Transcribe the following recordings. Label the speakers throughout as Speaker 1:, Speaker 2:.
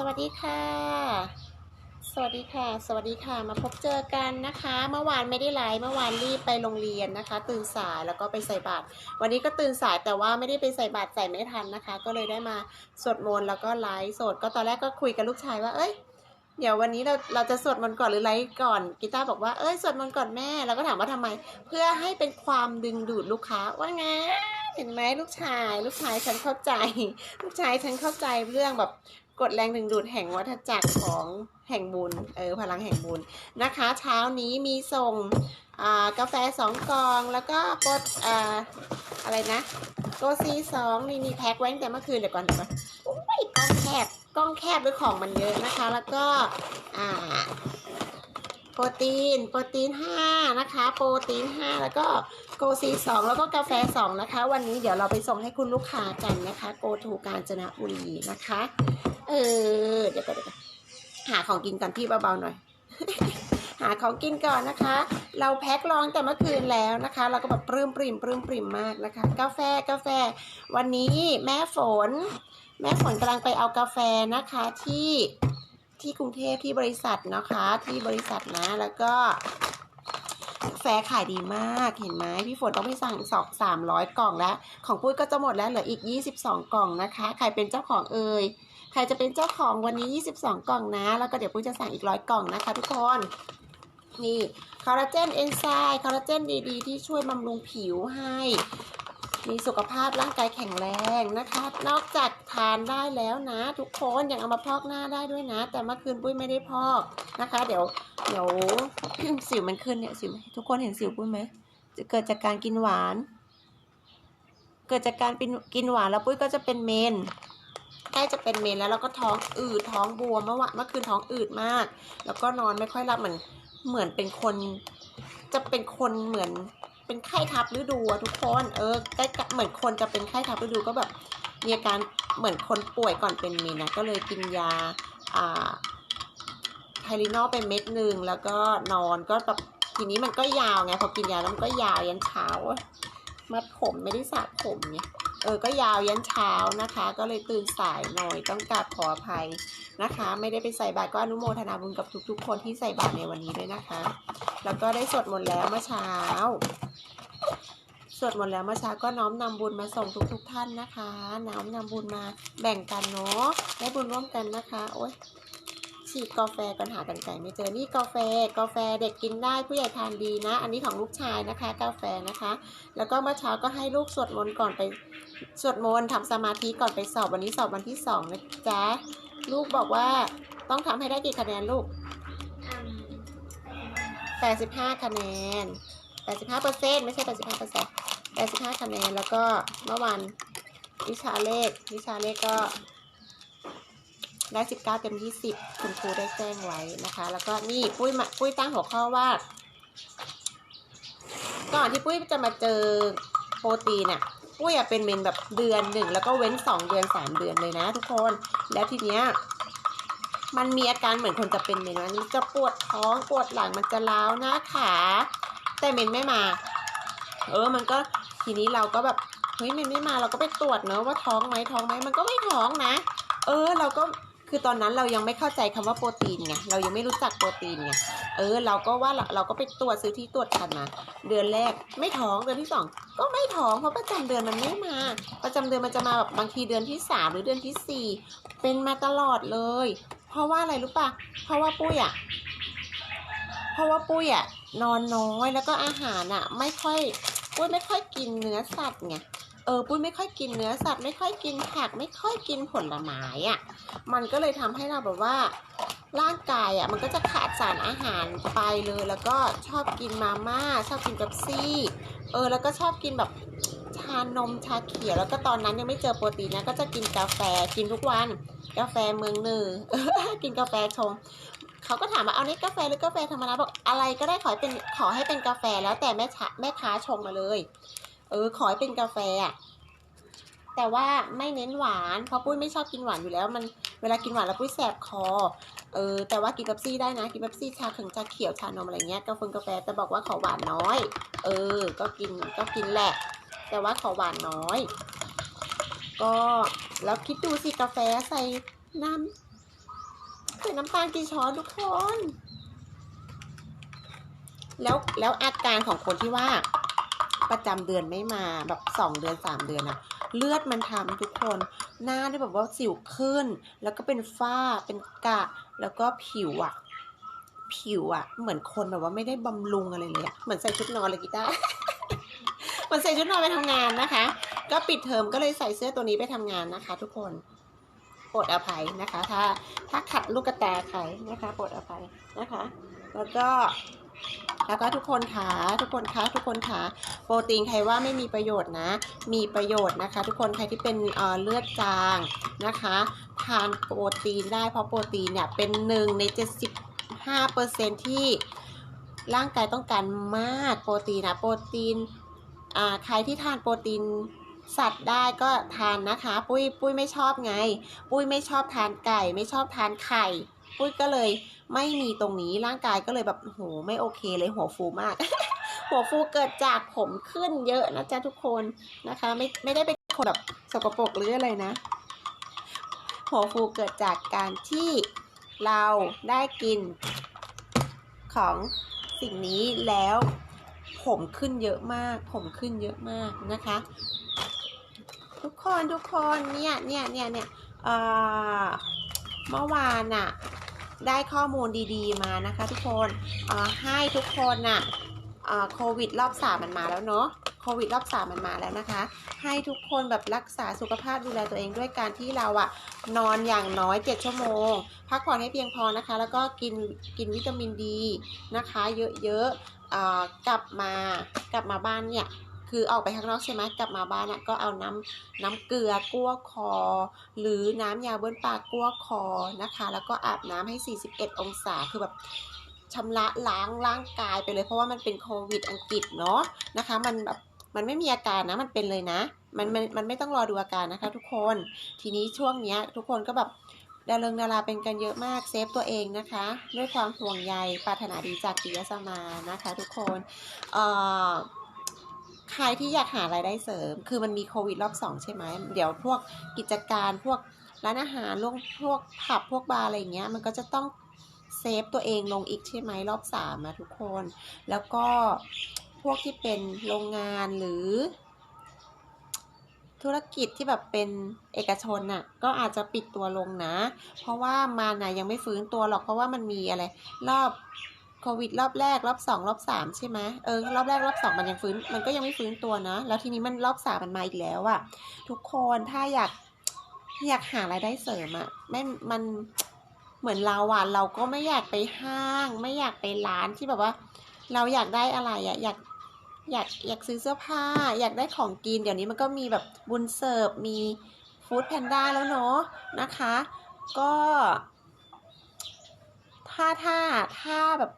Speaker 1: สวัสดีค่ะ สวัสดีค่ะ สวัสดีค่ะ มาพบเจอกันนะคะ เมื่อวานไม่ได้ไลฟ์ เมื่อวานรีบไปโรงเรียนนะคะ ตื่นสายแล้วก็ไปใส่บาตร วันนี้ก็ตื่นสายแต่ว่าไม่ได้ไปใส่บาตรใส่ไม่ทันนะคะ ก็เลยได้มาสวดมนต์แล้วก็ไลฟ์สด ก็ตอนแรกก็คุยกับลูกชายว่า เอ้ย เดี๋ยววันนี้เราเราจะสวดมนต์ก่อนหรือไลฟ์ก่อน กีตาร์บอกว่า เอ้ย สวดมนต์ก่อนแม่ แล้วก็ถามว่าทำไม เพื่อให้เป็นความดึงดูดลูกค้าว่าไงเห็นไหมลูกชาย ลูกชายฉันเข้าใจ ลูกชายฉันเข้าใจเรื่องแบบ กฎแรงดึงดูดแห่งวัฏจักรของแห่งบุญเออพลังแห่งบุญนะคะ เช้านี้มีส่งกาแฟสองกองแล้วก็กดออะไรนะโกซีสองนี่นี่แพ็คไว้ตั้งแต่เมื่อคืนเดี๋ยวก่อนเดี๋ยวก่อนโอ้ยกล้องแคบกล้องแคบด้วยของมันเยอะนะคะ แล้วก็อ่าโปรตีน โปรตีนห้านะคะ โปรตีนห้าแล้วก็โกซีสองแล้วก็กาแฟสองนะคะ วันนี้เดี๋ยวเราไปส่งให้คุณลูกค้ากันนะคะ โกทูกาญจนบุรีนะคะ เออ เดี๋ยวก่อนเดี๋ยวก่อนหาของกินกันพี่เบาๆหน่อย หาของกินก่อนนะคะ เราแพ็ครองแต่เมื่อคืนแล้วนะคะ เราก็แบบปลื้มปริ่มปลื้มปริ่มมากนะคะ กาแฟกาแฟ วันนี้แม่ฝน แม่ฝนกำลังไปเอากาแฟนะคะที่ที่กรุงเทพที่บริษัทนะคะที่บริษัทนะแล้วก็แฟขายดีมากเห็นไหมพี่ฝนต้องไปสั่งสองสามร้อยกล่องแล้ว ของปุ้ยก็จะหมดแล้วเหลืออีก22กล่องนะคะ ใครเป็นเจ้าของเอ่ย รจะเป็นเจ้าของวันนี้ 22 กล่องนะ แล้วก็เดี๋ยวปุ้ยจะสั่งอีกร้อยกล่องนะคะทุกคนนี่คอลลาเจนเอนไซม์คอลลาเจนดีๆ ที่ช่วยบำรุงผิวให้ มีสุขภาพร่างกายแข็งแรงนะคะ นอกจากทานได้แล้วนะ ทุกคนยังเอามาพอกหน้าได้ด้วยนะ แต่เมื่อคืนปุ้ยไม่ได้พอกนะคะ เดี๋ยวเดี๋ยวสิวมันขึ้นเนี่ยสิวทุกคนเห็นสิวปุ้ยไหมจะเกิดจากการกินหวาน เกิดจากการกินกินหวานแล้วปุ้ยก็จะเป็นเมน ใกล้จะเป็นเมนแล้วแล้วก็ท้องอืดท้องบวมเมื่อวานเมื่อคืนท้องอืดมาก แล้วก็นอนไม่ค่อยหลับเหมือนเหมือนเป็นคน จะเป็นคนเหมือนเป็นไข้ทับฤดูอะทุกคนเออใกล้เหมือนคนจะเป็นไข้ทับฤดูก็แบบมีอาการเหมือนคนป่วยก่อนเป็นเมนนะก็เลยกินยาอ่าไทลินอลเป็นเม็ดหนึ่งแล้วก็นอนก็แบบทีนี้มันก็ยาวไงพอกินยาแล้วมันก็ยาวยันเช้ามัดผมไม่ได้สระผมไง เออก็ยาวยันเช้านะคะ ก็เลยตื่นสายหน่อยต้องกราบขออภัยนะคะ ไม่ได้ไปใส่บาตรก็อนุโมทนาบุญกับทุก ๆ คนที่ใส่บาตรในวันนี้ด้วยนะคะ แล้วก็ได้สวดมนต์แล้วเมื่อเช้าสวดมนต์แล้วเมื่อเช้าก็น้อมนำบุญมาส่งทุกๆท่านนะคะ น้อมนำบุญมาแบ่งกันเนาะได้บุญร่วมกันนะคะ โอ๊ย ฉีดกาแฟกันหากันไก่ไม่เจอนี่กาแฟ กาแฟเด็กกินได้ผู้ใหญ่ทานดีนะ อันนี้ของลูกชายนะคะ กาแฟนะคะ แล้วก็เมื่อเช้าก็ให้ลูกสวดมนต์ก่อนไปสวดมนต์ทำสมาธิก่อนไปสอบวันนี้สอบวันที่สองนะจ๊ะลูกบอกว่าต้องทำให้ได้กี่คะแนนลูก85 คะแนน 85เปอร์เซ็นต์ไม่ใช่ 85เปอร์เซ็นต์85 คะแนน แล้วก็เมื่อวานวิชาเลข วิชาเลขก็ ได้19เต็ม20คุณครูได้แจ้งไว้นะคะ แล้วก็นี่ปุ้ยมาปุ้ยตั้งหัวข้อว่า ก่อนที่ปุ้ยจะมาเจอโปรตีนอะปุ้ยอะเป็นเมนแบบเดือนหนึ่งแล้วก็เว้น2เดือน3เดือนเลยนะ ทุกคน แล้วทีเนี้ยมันมีอาการเหมือนคนจะเป็นเมนมันจะปวดท้องปวดหลังมันจะล้าวหน้าขา แต่เมนไม่มา เออมันก็ทีนี้เราก็แบบเฮ้ยเมนไม่มาเราก็ไปตรวจเนอะว่าท้องไหมท้องไหมมันก็ไม่ท้องนะ เออเราก็ คือตอนนั้นเรายังไม่เข้าใจคำว่าโปรตีนไงเรายังไม่รู้จักโปรตีนไงเออ เราก็ว่าเราเราก็ไปตรวจซื้อที่ตรวจคันมาเดือนแรกไม่ท้องเดือนที่สองก็ไม่ท้องเพราะประจำเดือนมันไม่มา ประจำเดือนมันจะมาแบบบางทีเดือนที่สามหรือเดือนที่สี่เป็นมาตลอดเลย เพราะว่าอะไรรู้ป่ะเพราะว่าปุ้ยอะเพราะว่าปุ้ยอะนอนน้อยแล้วก็อาหารอะไม่ค่อยปุ้ยไม่ค่อยกินเนื้อสัตว์ไง เออปุ้ยไม่ค่อยกินเนื้อสัตว์ไม่ค่อยกินผักไม่ค่อยกินผลไม้อะ มันก็เลยทำให้เราแบบว่าร่างกายอะมันก็จะขาดสารอาหารไปเลย แล้วก็ชอบกินมาม่าชอบกินเป๊ปซี่เออแล้วก็ชอบกินแบบชานมชาเขียวแล้วก็ตอนนั้นยังไม่เจอโปรตีนนะก็จะกินกาแฟกินทุกวัน กาแฟเมืองหนึ่งกินกาแฟชงเขาก็ถามว่าเอานี่กาแฟหรือกาแฟธรรมดาบอกอะไรก็ได้ขอให้เป็นขอให้เป็นกาแฟแล้วแต่แม่ชะแม่ค้าชงมาเลย เออขอให้เป็นกาแฟอะ แต่ว่าไม่เน้นหวานเพราะปุ้ยไม่ชอบกินหวานอยู่แล้ว มันเวลากินหวานแล้วปุ้ยแสบคอเออแต่ว่ากินเป๊ปซี่ได้นะกินเป๊ปซี่ชาเขิงชาเขียวชานมอะไรเงี้ยกาแฟกาแฟแต่บอกว่าขอหวานน้อย เออ ก็กินก็กินแหละ แต่ว่าขอหวานน้อย ก็แล้วคิดดูสิกาแฟใส่น้ำใส่น้ำตาลกี่ช้อนทุกคนแล้วแล้วอาการของคนที่ว่าประจำเดือนไม่มาแบบสองเดือนสามเดือนอะ เลือดมันทำทุกคน หน้าได้แบบว่าสิวขึ้น แล้วก็เป็นฝ้าเป็นกะ แล้วก็ผิวอะผิวอะเหมือนคนแบบว่าไม่ได้บำรุงอะไรเลยอะเหมือนใส่ชุดนอนเลยกีตาร์เหมือนใส่ชุดนอนไปทำงานนะคะ ก็ปิดเทอมก็เลยใส่เสื้อตัวนี้ไปทำงานนะคะ ทุกคนโปรดอภัยนะคะ ถ้าถ้าขัดลูกกระตาใครนะคะโปรดอภัยนะคะ แล้วก็ แล้วก็ทุกคนขาทุกคนคะทุกคนขาโปรตีนใครว่าไม่มีประโยชน์นะ มีประโยชน์นะคะ ทุกคนใครที่เป็นเเลือดจางนะคะทานโปรตีนได้เพราะโปรตีนเนี่ยเป็นหนึ่งใน 75%ที่ร่างกายต้องการมากโปรตีนนะโปรตีนใครที่ทานโปรตีนสัตว์ได้ก็ทานนะคะ ปุ้ยปุ้ยไม่ชอบไง ปุ้ยไม่ชอบทานไก่ ไม่ชอบทานไข่ ปุ้ยก็เลยไม่มีตรงนี้ร่างกายก็เลยแบบโหไม่โอเคเลยหัวฟูมาก หัวฟูเกิดจากผมขึ้นเยอะนะจ๊ะทุกคนนะคะ ไม่ไม่ได้เป็นคนแบบสกปรกหรืออะไรนะ หัวฟูเกิดจากการที่เราได้กินของสิ่งนี้แล้วผมขึ้นเยอะมาก ผมขึ้นเยอะมากนะคะ ทุกคนทุกคนเนี่ยเนี่ยเนี่ยเนี่ยเออเมื่อวานน่ะ ได้ข้อมูลดีๆมานะคะ ทุกคนให้ทุกคนน่ะโควิดรอบสามมันมาแล้วเนาะโควิดรอบสามมันมาแล้วนะคะ ให้ทุกคนแบบรักษาสุขภาพดูแลตัวเองด้วยการที่เราอะนอนอย่างน้อย 7 ชั่วโมง พักผ่อนให้เพียงพอนะคะ แล้วก็กินกินวิตามินดีนะคะ เยอะๆกลับมากลับมาบ้านเนี่ย คือออกไปข้างนอกใช่ไหมกลับมาบ้านอะก็เอาน้ำน้ำเกลือกั้วคอ หรือน้ำยาบิ้ลปากกั้วคอนะคะ แล้วก็อาบน้ำให้ 41 องศาคือแบบชำระล้างร่างกายไปเลย เพราะว่ามันเป็นโควิดอังกฤษเนาะนะคะ มันแบบมันไม่มีอาการนะมันเป็นเลยนะ มันมันมันไม่ต้องรอดูอาการนะคะ ทุกคนทีนี้ช่วงเนี้ย ทุกคนก็แบบดาเริงดาราเป็นกันเยอะมากเซฟตัวเองนะคะ ด้วยความห่วงใยปรารถนาดีจากปิยสมานะคะ ทุกคนเอ่อ ใครที่อยากหารายได้เสริม คือมันมีโควิดรอบสองใช่ไหม เดี๋ยวพวกกิจการพวกร้านอาหารลงพวกผับพวกบาร์อะไรเงี้ย มันก็จะต้องเซฟตัวเองลงอีกใช่ไหมรอบสามอะทุกคน แล้วก็พวกที่เป็นโรงงานหรือ ธุรกิจที่แบบเป็นเอกชนน่ะ ก็อาจจะปิดตัวลงนะ เพราะว่ามันน่ะยังไม่ฟื้นตัวหรอกเพราะว่ามันมีอะไร รอบ โควิดรอบแรกรอบสองรอบสามใช่ไหมเออรอบแรกรอบสองมันยังฟื้น มันก็ยังไม่ฟื้นตัวนะ แล้วทีนี้มันรอบสามมันมาอีกแล้วอะทุกคนถ้าอยากอยากหารายได้เสริมอะไม่มันเหมือนเราอะเราก็ไม่อยากไปห้าง ไม่อยากไปร้านที่แบบว่า เราอยากได้อะไรอะอยากอยากอยากซื้อเสื้อผ้า อยากได้ของกินเดี๋ยวนี้มันก็มีแบบบุญเสิร์ฟมีฟู้ดแพนด้าแล้วเนาะนะคะ ก็ ถ้าถ้าถ้าแบบ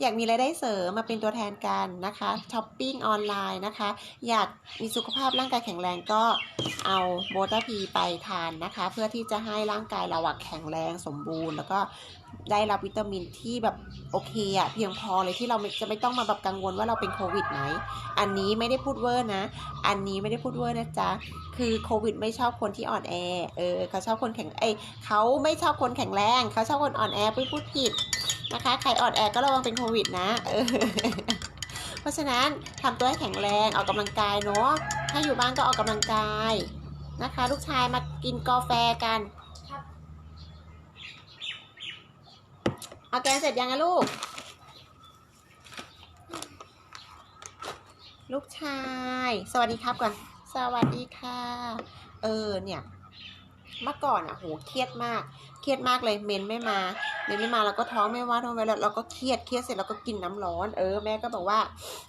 Speaker 1: อยากมีรายได้เสริมมาเป็นตัวแทนกันนะคะช้อปปิ้งออนไลน์นะคะ อยากมีสุขภาพร่างกายแข็งแรงก็เอาโบตาพีไปทานนะคะ เพื่อที่จะให้ร่างกายเราแข็งแรงสมบูรณ์ แล้วก็ ได้รับวิตามินที่แบบโอเคอะเพียงพอเลยที่เราจะไม่ต้องมาแบบกังวลว่าเราเป็นโควิดไหม อันนี้ไม่ได้พูดเวอร์นะ อันนี้ไม่ได้พูดเวอร์นะจ๊ะ คือโควิด ไม่ชอบคนที่อ่อนแอ เออเขาชอบคนแข็งเอ้เขาไม่ชอบคนแข็งแรง เขาชอบคนอ่อนแอปุ้ยพูดผิดนะคะ ใครอ่อนแอก็ระวังเป็นโควิดนะ เออ เพราะฉะนั้นทำตัวให้แข็งแรงออกกำลังกายเนาะ ถ้าอยู่บ้านก็ออกกำลังกายนะคะ ลูกชายมากินกาแฟกัน เอาแกงเสร็จยังอะลูก ลูกชาย สวัสดีครับก่อน สวัสดีค่ะ เออเนี่ย เมื่อก่อนอะโหเครียดมาก เครียดมากเลยเมนไม่มาเมนไม่มาแล้วก็ท้องไม่ว่าท้องไม่แล้วเราก็เครียดเครียดเสร็จเราก็กินน้ำร้อน เออแม่ก็บอกว่า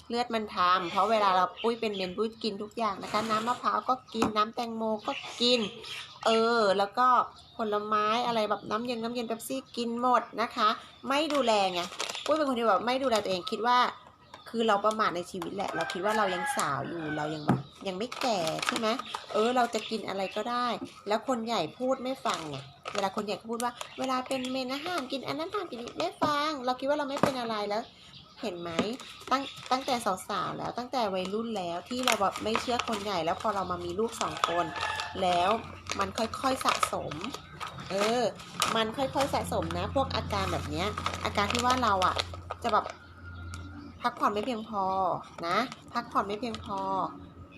Speaker 1: เลือดมันทำเพราะเวลาเราปุ้ยเป็นเมนปุ้ยกินทุกอย่างนะคะ น้ำมะพร้าวก็กินน้ำแตงโมก็กิน เออ แล้วก็ผลไม้อะไรแบบน้ำเย็นน้ำเย็นเป๊ปซี่กินหมดนะคะ ไม่ดูแลไงปุ้ยเป็นคนที่แบบไม่ดูแลตัวเองคิดว่า คือเราประมาทในชีวิตแหละ เราคิดว่าเรายังสาวอยู่เรายังแบบยังไม่แก่ใช่ไหมเออ เราจะกินอะไรก็ได้ แล้วคนใหญ่พูดไม่ฟังไงเวลาคนใหญ่เขาพูดว่า เวลาเป็นเมนอาหารกินอันนั้นห้ามกินนี้ไม่ฟัง เราคิดว่าเราไม่เป็นอะไรแล้ว เห็นไหมตั้งตั้งแต่สาวๆแล้วตั้งแต่วัยรุ่นแล้วที่เราแบบไม่เชื่อคนใหญ่แล้วพอเรามามีลูกสองคน แล้วมันค่อยๆสะสม เออ มันค่อยๆสะสมนะ พวกอาการแบบเนี้ย อาการที่ว่าเราอะจะแบบพักผ่อนไม่เพียงพอนะ พักผ่อนไม่เพียงพอ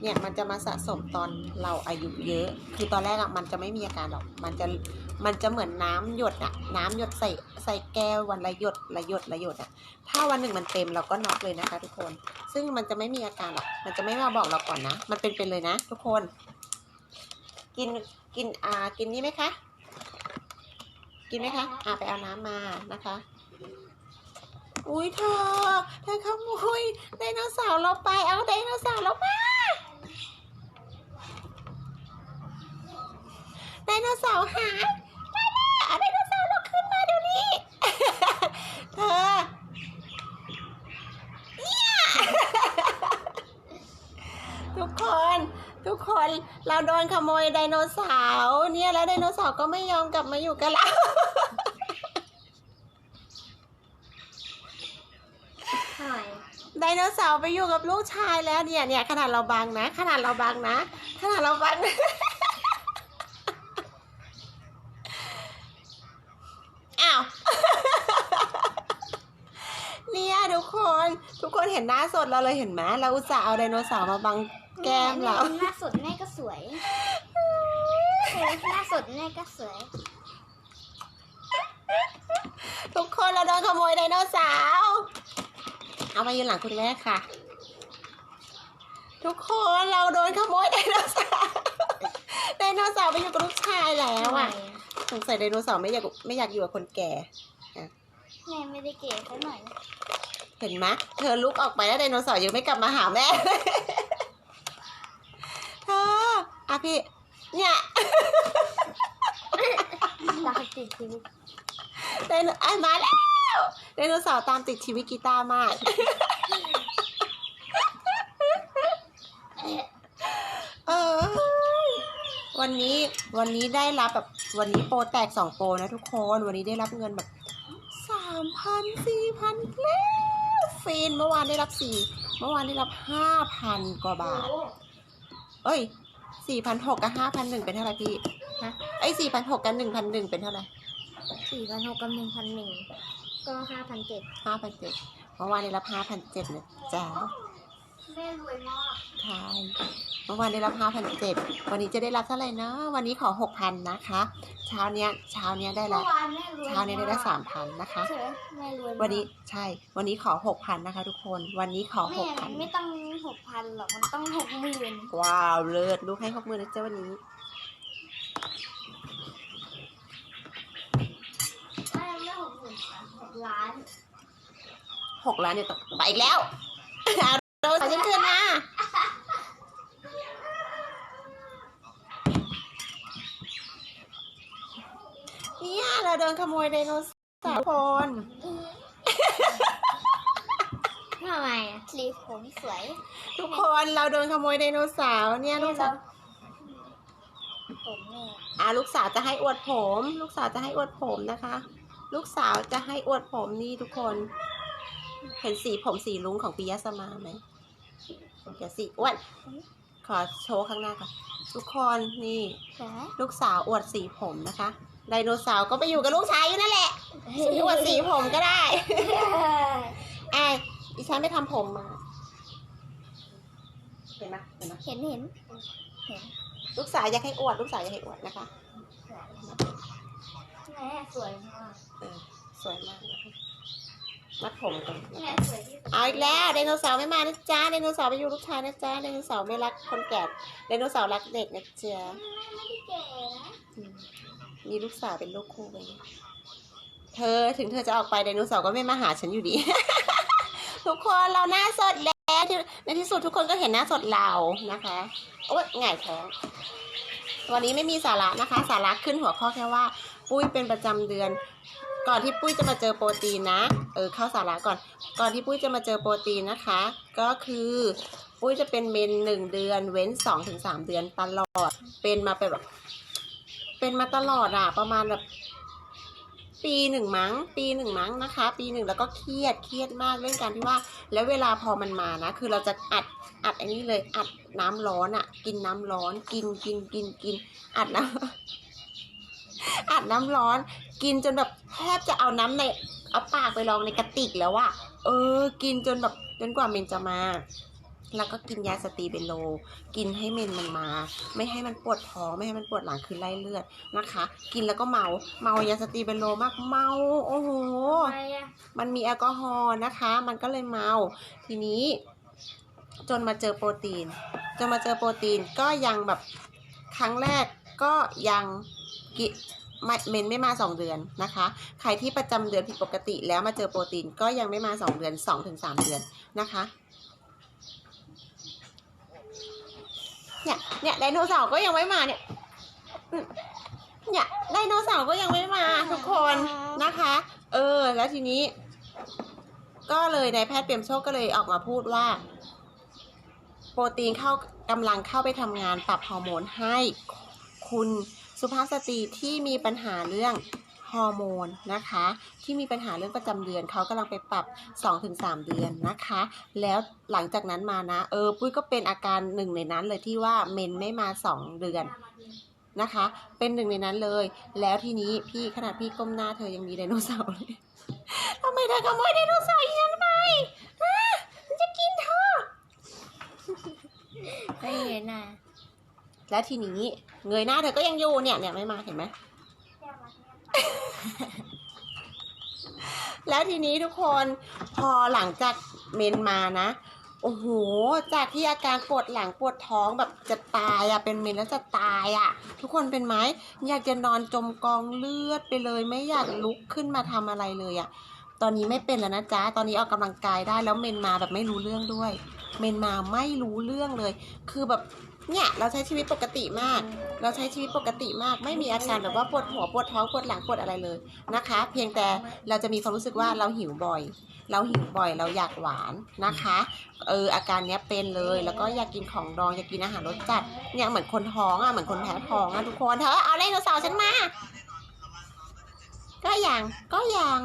Speaker 1: เนี่ยมันจะมาสะสมตอนเราอายุเยอะ คือตอนแรกอะมันจะไม่มีอาการหรอก มันจะมันจะเหมือนน้ำหยดอะน้ำหยดใส่ใส่แก้ววันละหยดละหยดละหยดอะถ้าวันหนึ่งมันเต็มเราก็น็อกเลยนะคะ ทุกคน ซึ่งมันจะไม่มีอาการหรอก มันจะไม่มาบอกเราก่อนนะ มันเป็นเป็นเลยนะ ทุกคน กินกินอ่ากินนี่ไหมคะ กินไหมคะอ่าไปเอาน้ำมานะคะอุ้ยเธอเธอขโมยไดโนเสาร์เราไปเอาไดโนเสาร์เรามา ไดโนเสาร์หายได้แล้วเอาไดโนเสาร์เราขึ้นมาเดี๋ยวนี้เธอเนี่ยทุกคนทุกคนเราโดนขโมยไดโนเสาร์เนี่ยแล้วไดโนเสาร์ก็ไม่ยอมกลับมาอยู่กับเรา
Speaker 2: หน่อย
Speaker 1: ไดโนเสาร์ไปอยู่กับลูกชายแล้วเนี่ยเนี่ยขนาดเราบังนะ ขนาดเราบังนะ ขนาดเราบังนะ อ้าว เนี่ยทุกคน ทุกคนเห็นหน้าสดเราเลยเห็นไหมเราอุตส่าห์เอาไดโนเสาร์มาบังแก้มเรา
Speaker 2: หน้าสดแม่ก็สวยหน้าสดแม่ก็สวย
Speaker 1: ทุกคนเราโดนขโมยไดโนเสาร์เอามายืนหลังคุณแม่ค่ะ ทุกคนเราโดนขโมยไดโนเสาร์ไดโนเสาร์ไปอยู่กับลูกชายแล้วอะสงสัยไดโนเสาร์ไม่อยากไม่อยากอยู่กับคนแก่
Speaker 2: แม่ไม่ได้เก๋ซะหน่อย
Speaker 1: เห็นไหมเธอลุกออกไปแล้วไดโนเสาร์ยังไม่กลับมาหาแม่เธออะพี่ เนี่ย
Speaker 2: รักติดชีวิต
Speaker 1: ไดโนอะมาแล้วไดโนเสาร์ตามติดชีวิตกีตาร์มาก เออ วันนี้วันนี้ได้รับแบบวันนี้โปรแตกสองโปรนะทุกคน วันนี้ได้รับเงินแบบสามพันสี่พันแล้ว ฟินเมื่อวานได้รับสี่เมื่อวานได้รับห้าพันกว่าบาท เอ้ยสี่พันหกกับห้าพันหนึ่งเป็นเท่าไหร่พี่ฮะไอ้สี่พันหกกับหนึ่งพันหนึ่งเป็นเท่าไหร่
Speaker 2: สี่พันหกกับหนึ่งพันหนึ่งก็ห้าพันเจ็ด
Speaker 1: ห้าพันเจ็ดเมื่อวานได้รับห้าพันเจ็ดนะจ๊ะ
Speaker 2: แม่รวยมาก
Speaker 1: ใช่เมื่อวานได้รับห้าพันเจ็ดวันนี้จะได้รับเท่าไหร่นะวันนี้ขอหกพันนะคะ เช้าเนี้ยเช้าเนี้ยได้
Speaker 2: เมื่
Speaker 1: ละ
Speaker 2: อวานแม่รวย
Speaker 1: เช้าเนี้ยได้ละสามพันนะคะ
Speaker 2: เฉยแม่รวยมาก
Speaker 1: วันนี้ใช่ วันนี้ขอหกพันนะคะ ทุกคน วันนี้ขอห
Speaker 2: แม่
Speaker 1: กพัน
Speaker 2: ไม่ต้องหกพันหรอกมันต้องหกหมื่น
Speaker 1: ว้าวเลิศลูกให้หกหมื่นนะเจ้าวันนี้
Speaker 2: แม่ไม่หกหมื่นหกล้าน
Speaker 1: หกล้านเนี่ยตกไปอีกแล้วเอา โดนฉันคืนมาเนี่ยเราโดนขโมยไดโนเสาร์คน
Speaker 2: ทำไมอะสีผมสวย
Speaker 1: ทุกคนเราโดนขโมยไดโนเสาร์เนี่ยลูกสาว
Speaker 2: ผมเนี่ย
Speaker 1: อ่าลูกสาวจะให้อวดผม ลูกสาวจะให้อวดผมนะคะ ลูกสาวจะให้อวดผมนี่ทุกคน เห็นสีผมสีลุงของปิยะสมาไหม เดี๋ยวสีอ้วน ขอโชว์ข้างหน้าก่อนทุกคนนี่
Speaker 2: สวยไหม
Speaker 1: ลูกสาวอวดสีผมนะคะไดโนเสาร์ก็ไปอยู่กับลูกชายอยู่นั่นแหละฉันอวดสีผมก็ได้ไอ้ดิฉันไปทำผมมาเห็นไหมเห็นไหม
Speaker 2: เห็นเห็น
Speaker 1: ลูกสาวอยากให้อวดลูกสาวอยากให้อวดนะคะ
Speaker 2: แม่สวยมาก
Speaker 1: เออสวยมากนะคะ มัดผมกันนะ
Speaker 2: แม่
Speaker 1: คะ
Speaker 2: สวยที่สุด
Speaker 1: เอาอีกแล้วไดโนเสาร์ไม่มานะจ๊ะไดโนเสาร์ไปอยู่ลูกชายนะจ๊ะไดโนเสาร์ไม่รักคนแก่ไดโนเสาร์รักเด็กนะจ๊ะ
Speaker 2: แม่ไม่ได้เก๋นะ
Speaker 1: อืมมีลูกสาวเป็นลูกคู่ไปเธอถึงเธอจะออกไปไดโนเสาร์ก็ไม่มาหาฉันอยู่ดี ทุกคนเราหน้าสดแล้วที่ในที่สุดทุกคนก็เห็นหน้าสดเรานะคะโอ้ยหง่ายท้องวันนี้ไม่มีสาระนะคะ สาระขึ้นหัวข้อแค่ว่า ปุ้ยเป็นประจำเดือน ก่อนที่ปุ้ยจะมาเจอโปรตีนนะ เออเข้าสาระก่อน ก่อนที่ปุ้ยจะมาเจอโปรตีนนะคะ ก็คือปุ้ยจะเป็นเมนหนึ่งเดือนเว้นสองถึงสามเดือนตลอด เป็นมาเป็นแบบเป็นมาตลอดอะประมาณแบบปีหนึ่งมั้ง ปีหนึ่งมั้งนะคะ ปีหนึ่งแล้วก็เครียดเครียดมากเรื่องการที่ว่า แล้วเวลาพอมันมานะ คือเราจะอัดอัดอันนี้เลยอัดน้ำร้อนอะกินน้ำร้อนกินกินกินกินอัดน้ำ อัดน้ำร้อน กินจนแบบแทบจะเอาน้ำในเอาปากไปลองในกระติกแล้วอะเออ กินจนแบบจนกว่าเมนจะมา แล้วก็กินยาสตีเบโล กินให้เมนมันมา ไม่ให้มันปวดท้องไม่ให้มันปวดหลังคือไล่เลือดนะคะ กินแล้วก็เมาเมายาสตีเบโลมากเมาโอ้โห
Speaker 2: อะไรอะ
Speaker 1: มันมีแอลกอฮอล์นะคะ มันก็เลยเมา ทีนี้ จนมาเจอโปรตีน จนมาเจอโปรตีนก็ยังแบบครั้งแรกก็ยัง กิไม่เมนไม่มาสองเดือนนะคะ ใครที่ประจำเดือนผิดปกติแล้วมาเจอโปรตีนก็ยังไม่มาสองเดือนสองถึงสามเดือนนะคะเนี่ยเนี่ยไดโนเสาร์ก็ยังไม่มาเนี่ยเนี่ยไดโนเสาร์ก็ยังไม่มาทุกคนนะคะ เออ แล้วทีนี้ ก็เลยนายแพทย์เปี่ยมโชคก็เลยออกมาพูดว่า โปรตีนเข้ากำลังเข้าไปทำงานปรับฮอร์โมนให้คุณ สุภาพสตรีที่มีปัญหาเรื่องฮอร์โมนนะคะ ที่มีปัญหาเรื่องประจำเดือนเขากำลังไปปรับ 2-3 เดือนนะคะ แล้วหลังจากนั้นมานะ เออ ปุ้ยก็เป็นอาการหนึ่งในนั้นเลยที่ว่าเมนไม่มา 2 เดือนนะคะ เป็นหนึ่งในนั้นเลย แล้วทีนี้พี่ขนาดพี่ก้มหน้าเธอยังมีไดโนเสาร์เลยทำไมเธอขโมยไดโนเสาร์อย่างนั้นไปฮะมันจะกินเธอ
Speaker 2: ไม่เห็นนะ
Speaker 1: แล้วทีนี้เงยหน้าเธอก็ยังอยู่เนี่ยเนี่ยไม่มาเห็นไหม แล้วทีนี้ทุกคนพอหลังจากเมนมานะ โอ้โห จากที่อาการปวดหลังปวดท้องแบบจะตายอะ่ะ เป็นเมนแล้วจะตายอะ่ะ ทุกคนเป็นไหมอยากจะนอนจมกองเลือดไปเลย ไม่อยากลุกขึ้นมาทำอะไรเลยอะ่ะ ตอนนี้ไม่เป็นแล้วนะจ๊ะ ตอนนี้ออกกำลังกายได้แล้วเมนมาแบบไม่รู้เรื่องด้วย เมนมาไม่รู้เรื่องเลย คือแบบ เนี่ยเราใช้ชีวิตปกติมาก เราใช้ชีวิตปกติมาก ไม่มีอาการแบบว่าปวดหัวปวดท้องปวดหลังปวดอะไรเลยนะคะ เพียงแต่เราจะมีความรู้สึกว่าเราหิวบ่อย เราหิวบ่อย เราอยากหวานนะคะเอออาการเนี้ยเป็นเลยแล้วก็อยากกินของดองอยากกินอาหารรสจัดเนี่ยเหมือนคนท้องอะเหมือนคนแพ้ท้องอะทุกคนเธอเอาไดโนเสาร์ฉันมาก็อยังก็อยัง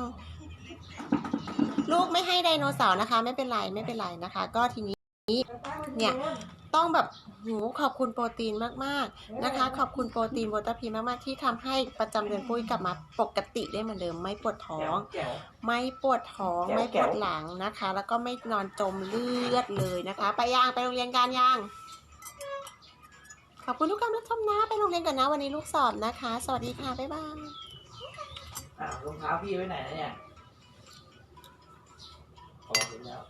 Speaker 1: ลูกไม่ให้ไดโนเสาร์นะคะ ไม่เป็นไรไม่เป็นไรนะคะ ก็ทีนี้ เนี่ยต้องแบบหูขอบคุณโปรตีนมากๆนะคะ ขอบคุณโปรตีนโบตาพีมากๆ ที่ทำให้ประจำเดือนปุ้ยกลับมาปกติได้เหมือนเดิมไม่ปวดท้อง ไม่ปวดท้องไม่ปวดหลังนะคะ แล้วก็ไม่นอนจมเลือดเลยนะคะ ไปย่างไปโรงเรียนการย่าง ขอบคุณทุกการรับชมนะไปโรงเรียนกันนะ วันนี้ลูกสอบนะคะ สวัสดีค่ะบ๊ายบาย
Speaker 3: อะรองเท้าพี่ไว้ไหนนะเนี่ยขอเห็นแล้ว